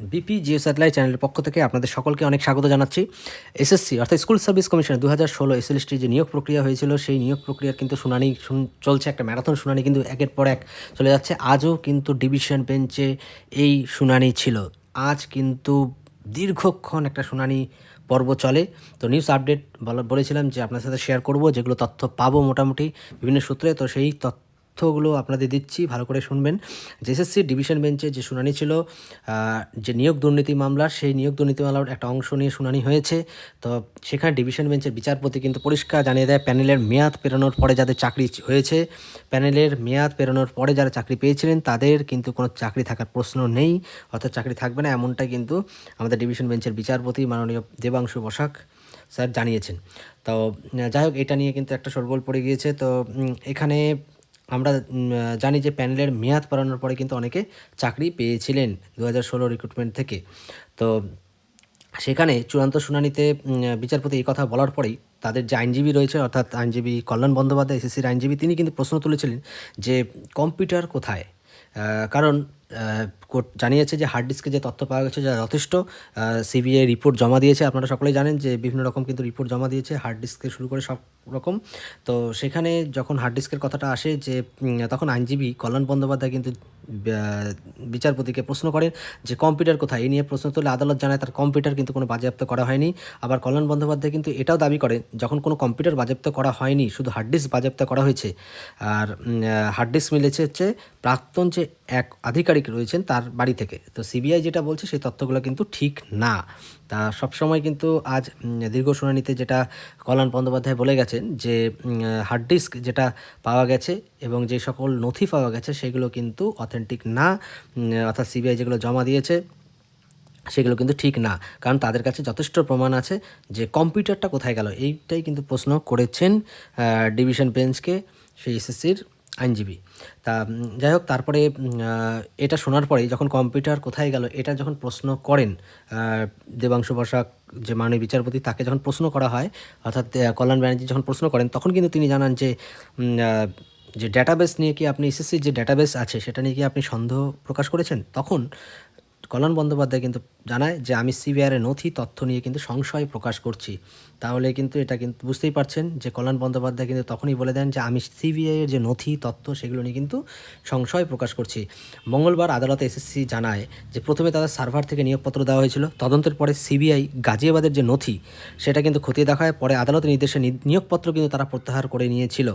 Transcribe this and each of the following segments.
BP Jio satellite চ্যানেলের পক্ষ থেকে আপনাদের সকলকে অনেক স্বাগত জানাচ্ছি। এসএসসি অর্থাৎ স্কুল সার্ভিস কমিশন দু হাজার ষোলো এসএলএসটি যে নিয়োগ প্রক্রিয়া হয়েছিল, সেই নিয়োগ প্রক্রিয়ার কিন্তু শুনানি শুন- চলছে একটা ম্যারাথন শুনানি কিন্তু একের পর এক চলে যাচ্ছে। আজও কিন্তু ডিভিশন বেঞ্চে এই শুনানি ছিল। আজ কিন্তু দীর্ঘক্ষণ একটা শুনানি পর্ব চলে। তো নিউজ আপডেট বলা, বলেছিলাম যে আপনার সাথে শেয়ার করব, যেগুলো তথ্য পাবো মোটামুটি বিভিন্ন সূত্রে। তো সেই তথ্যগুলো আপনাদের দিচ্ছি, ভালো করে শুনবেন। জেএসএসসি ডিভিশন বেঞ্চে যে শুনানি ছিল যে নিয়োগ দুর্নীতি মামলার সেই নিয়োগ দুর্নীতি মামলার একটা অংশ নিয়ে শুনানি হয়েছে। তো সেখানে ডিভিশন বেঞ্চের বিচারপতি কিন্তু পরিষ্কার জানিয়ে দেয়, প্যানেলের মেয়াদ পেরোনোর পরে যাদের চাকরি হয়েছে, প্যানেলের মেয়াদ পেরোনোর পরে যারা চাকরি পেয়েছিলেন, তাদের কিন্তু কোনো চাকরি থাকার প্রশ্ন নেই, অর্থাৎ চাকরি থাকবে না এমনটাই কিন্তু আমাদের ডিভিশন বেঞ্চের বিচারপতি মাননীয় দেবাংশু বসাক স্যার জানিয়েছেন। তো, যাই হোক, এটা নিয়ে কিন্তু একটা সরগোল পড়ে গিয়েছে। তো এখানে আমরা জানি যে প্যানেলের মেয়াদ বাড়ানোর পরে কিন্তু অনেকে চাকরি পেয়েছিলেন দু হাজার ষোলো রিক্রুটমেন্ট থেকে। তো সেখানে চূড়ান্ত শুনানিতে বিচারপতি এই কথা বলার পরেই তাদের যে আইনজীবী রয়েছে, অর্থাৎ আইনজীবী কল্যাণ বন্দ্যোপাধ্যায়, এসএসসির আইনজীবী, তিনি কিন্তু প্রশ্ন তুলেছিলেন যে কম্পিউটার কোথায়? কারণ কোর্ট জানিয়েছে যে হার্ড ডিস্কে যে তথ্য পাওয়া গেছে যা যথেষ্ট সিবিআই রিপোর্ট জমা দিয়েছে। আপনারা সকলেই জানেন যে বিভিন্ন রকম কিন্তু রিপোর্ট জমা দিয়েছে হার্ড ডিস্ক শুরু করে সব রকম। তো সেখানে যখন হার্ড ডিস্কের কথাটা আসে যে তখন আইনজীবী কল্যাণ বন্দ্যোপাধ্যায় কিন্তু বিচারপতিকে প্রশ্ন করেন যে, কম্পিউটার কোথায়? এই নিয়ে প্রশ্ন তুলে আদালত জানায়, তার কম্পিউটার কিন্তু কোনো বাজেয়াপ্ত করা হয়নি। আবার কল্যাণ বন্দ্যোপাধ্যায় কিন্তু এটাও দাবি করেন যখন কোনো কম্পিউটার বাজেয়াপ্ত করা হয়নি, শুধু হার্ড ডিস্ক বাজেয়াপ্ত করা হয়েছে। আর হার্ড ডিস্ক মিলেছে হচ্ছে, প্রাক্তন যে এক আধিকারিক রয়েছেন তার বাড়ি থেকে। তো সিবিআই যেটা বলছে সেই তথ্যগুলো কিন্তু ঠিক না। তা সবসময় কিন্তু আজ দীর্ঘ শুনানিতে যেটা কল্যাণ বন্দ্যোপাধ্যায় বলে গেছেন যে হার্ড ডিস্ক যেটা পাওয়া গেছে এবং যে সকল নথি পাওয়া গেছে সেগুলো কিন্তু অথেন্টিক না। অর্থাৎ সিবিআই যেগুলো জমা দিয়েছে সেগুলো কিন্তু ঠিক না। কারণ তাদের কাছে যথেষ্ট প্রমাণ আছে যে কম্পিউটারটা কোথায় গেল। এইটাই কিন্তু প্রশ্ন করেছেন ডিভিশন বেঞ্চকে, সেই এসএসসির আইনজীবী। তা যাই হোক, তারপরে এটা শোনার পরে যখন কম্পিউটার কোথায় গেল, এটা যখন প্রশ্ন করেন দেবাংশু বসাক, যে মাননীয় বিচারপতি, তাকে যখন প্রশ্ন করা হয়, অর্থাৎ কল্যাণ ব্যানার্জি যখন প্রশ্ন করেন, তখন কিন্তু তিনি জানান যে যে ডেটাবেস নিয়ে কি আপনি এসএসসির যে ডেটাবেস আছে, সেটা নিয়ে কি আপনি সন্দেহ প্রকাশ করেছেন? তখন কল্যাণ বন্দ্যোপাধ্যায় কিন্তু জানায় যে, আমি সিবিআর এর নথি, তথ্য নিয়ে কিন্তু সংশয় প্রকাশ করছি। তাহলে কিন্তু এটা কিন্তু বুঝতেই পারছেন যে, কল্যাণ বন্দ্যোপাধ্যায় কিন্তু তখনই বলে দেন যে, আমি সিবিআইয়ের যে নথি, তথ্য, সেগুলো নিয়ে কিন্তু সংশয় প্রকাশ করছি। মঙ্গলবার আদালতে এসএসসি জানায় যে, প্রথমে তাদের সার্ভার থেকে নিয়োগপত্র দেওয়া হয়েছিল। তদন্তের পরে সিবিআই গাজিয়াবাদের যে নথি, সেটা কিন্তু খতিয়ে দেখায়। পরে আদালতের নির্দেশে নিয়োগপত্র কিন্তু তারা প্রত্যাহার করে নিয়েছিল।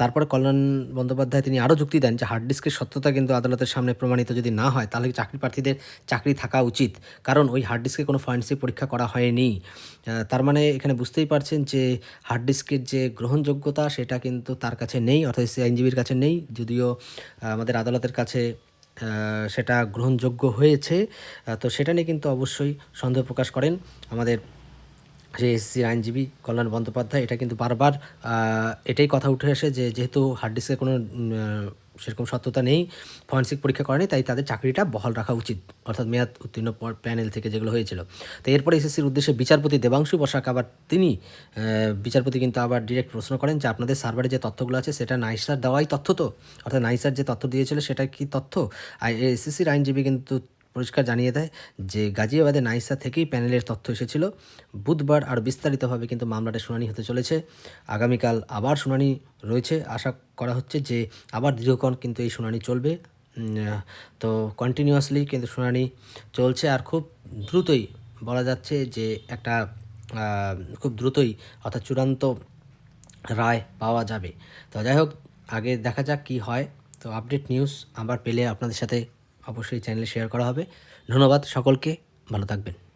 তারপরে কল্যাণ বন্দ্যোপাধ্যায় তিনি আরও যুক্তি দেন যে হার্ড ডিস্কের সত্যতা কিন্তু আদালতের সামনে প্রমাণিত যদি না হয়, তাহলে চাকরি প্রার্থীদের চাকরি থাকা উচিত? কারণ ওই হার্ড ডিস্কে কোনো ফরেন্সিক পরীক্ষা করা হয়নি। তার মানে এখানে বুঝতেই পারছেন যে হার্ড ডিস্কের যে গ্রহণযোগ্যতা, সেটা কিন্তু তার কাছে নেই, অর্থাৎ সে আইনজীবীর কাছে নেই। যদিও আমাদের আদালতের কাছে সেটা গ্রহণযোগ্য হয়েছে। তো সেটা নিয়ে কিন্তু অবশ্যই সন্দেহ প্রকাশ করেন আমাদের যে এসসি আইনজীবী কল্যাণ বন্দ্যোপাধ্যায়, এটা কিন্তু বারবার এটাই কথা উঠে আসে যে যেহেতু হার্ড ডিস্কের কোনো সেরকম সত্যতা নেই ফরেন্সিক পরীক্ষা করেনি, তাই তাদের চাকরিটা বহাল রাখা উচিত, অর্থাৎ মেয়াদ উত্তীর্ণ প্যানেল থেকে যেগুলো হয়েছিল। তো এরপরে এসএসসির উদ্দেশ্যে বিচারপতি দেবাংশু বসাক, আবার তিনি বিচারপতি কিন্তু আবার ডিরেক্ট প্রশ্ন করেন যে আপনাদের সার্ভারে যে তথ্যগুলো আছে, সেটা নাইসার দেওয়াই তথ্য তো, অর্থাৎ নাইসার যে তথ্য দিয়েছিল সেটা কি তথ্য? আর এসএসসির আইনজীবী কিন্তু পরিষ্কার জানিয়ে দেয় যে গাজিয়াবাদে নাইসা থেকেই প্যানেলের তথ্য এসেছিল। বুধবার আর বিস্তারিতভাবে কিন্তু মামলাটা শুনানি হতে চলেছে। আগামীকাল আবার শুনানি রয়েছে। আশা করা হচ্ছে যে আবার দীর্ঘক্ষণ কিন্তু এই শুনানি চলবে। তো কন্টিনিউয়াসলি কিন্তু শুনানি চলছে আর খুব দ্রুতই বলা যাচ্ছে যে একটা খুব দ্রুতই অর্থাৎ চূড়ান্ত রায় পাওয়া যাবে। তো যাই হোক, আগে দেখা যাক কি হয়। তো আপডেট নিউজ আবার পেলে আপনাদের সাথে অবশ্যই চ্যানেলে শেয়ার করা হবে। ধন্যবাদ সকলকে ভালো থাকবেন।